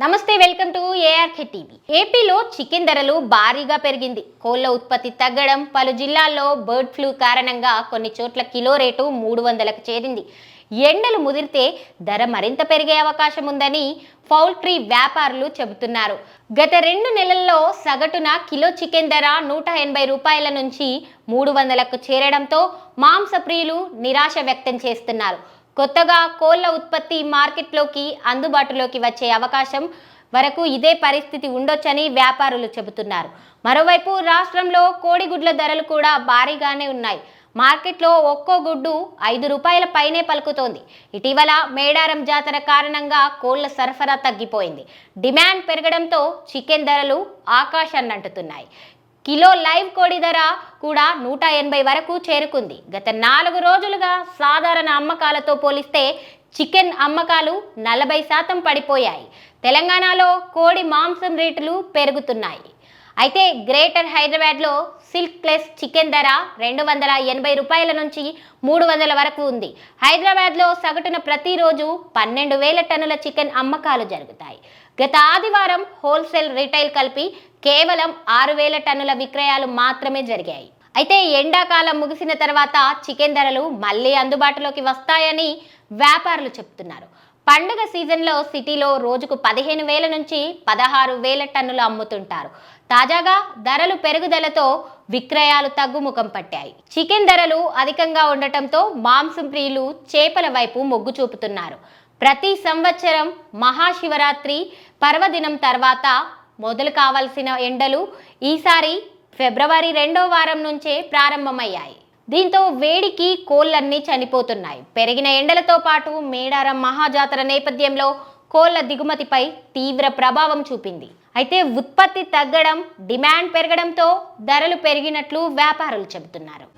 నమస్తే welcome to ARK TV. ఏపీలో chicken ధరలు భారీగా పెరిగింది. కోళ్ళ ఉత్పత్తి తగ్గడం పలు జిల్లాల్లో బర్డ్ ఫ్లూ కారణంగా కొన్ని చోట్ల కిలో రేటు మూడు వందలకు చేరింది. ఎండలు ముదిరితే ధర మరింత పెరిగే అవకాశం ఉందని పౌల్ట్రీ వ్యాపారులు చెబుతున్నారు. గత రెండు నెలల్లో సగటున కిలో చికెన్ ధర నూట ఎనభై రూపాయల నుంచి మూడు వందలకు చేరడంతో మాంసప్రియులు నిరాశ వ్యక్తం చేస్తున్నారు. కొత్తగా కోళ్ళ ఉత్పత్తి మార్కెట్లోకి అందుబాటులోకి వచ్చే అవకాశం వరకు ఇదే పరిస్థితి ఉండొచ్చని వ్యాపారులు చెబుతున్నారు. మరోవైపు రాష్ట్రంలో కోడిగుడ్ల ధరలు కూడా భారీగానే ఉన్నాయి. మార్కెట్లో ఒక్కో గుడ్డు ఐదు రూపాయల పైనే పలుకుతోంది. ఇటీవల మేడారం జాతర కారణంగా కోళ్ళ సరఫరా తగ్గిపోయింది. డిమాండ్ పెరగడంతో చికెన్ ధరలు ఆకాశాన్ని అంటుతున్నాయి కిలో లైవ్ కోడి ధర కూడా నూట ఎనభై వరకు చేరుకుంది. గత నాలుగు రోజులుగా సాధారణ అమ్మకాలతో పోలిస్తే చికెన్ అమ్మకాలు నలభై శాతం పడిపోయాయి. తెలంగాణలో కోడి మాంసం రేట్లు పెరుగుతున్నాయి. అయితే గ్రేటర్ హైదరాబాద్లో సిల్క్ ప్లస్ చికెన్ ధర రెండు వందల ఎనభై రూపాయల నుంచి మూడు వందల వరకు ఉంది. హైదరాబాద్లో సగటున ప్రతిరోజు పన్నెండు వేల టన్నుల చికెన్ అమ్మకాలు జరుగుతాయి. గత ఆదివారం హోల్సేల్ రిటైల్ కలిపి కేవలం ఆరు వేల టన్నుల విక్రయాలు మాత్రమే జరిగాయి. అయితే ఎండాకాలం ముగిసిన తర్వాత చికెన్ ధరలు మళ్ళీ అందుబాటులోకి వస్తాయని వ్యాపారులు చెప్తున్నారు. పండుగ సీజన్లో సిటీలో రోజుకు పదిహేను వేల నుంచి పదహారు వేల టన్నులు అమ్ముతుంటారు. తాజాగా ధరలు పెరుగుదలతో విక్రయాలు తగ్గుముఖం పట్టాయి. చికెన్ ధరలు అధికంగా ఉండటంతో మాంసం ప్రియులు చేపల వైపు మొగ్గు చూపుతున్నారు. ప్రతి సంవత్సరం మహాశివరాత్రి పర్వదినం తర్వాత మొదలు కావాల్సిన ఎండలు ఈసారి ఫిబ్రవరి రెండో వారం నుంచే ప్రారంభమయ్యాయి. దీంతో వేడికి కోళ్ళన్నీ చనిపోతున్నాయి. పెరిగిన ఎండలతో పాటు మేడారం మహాజాతర నేపథ్యంలో కోళ్ళ దిగుమతిపై తీవ్ర ప్రభావం చూపింది. అయితే ఉత్పత్తి తగ్గడం డిమాండ్ పెరగడంతో ధరలు పెరిగినట్లు వ్యాపారులు చెబుతున్నారు.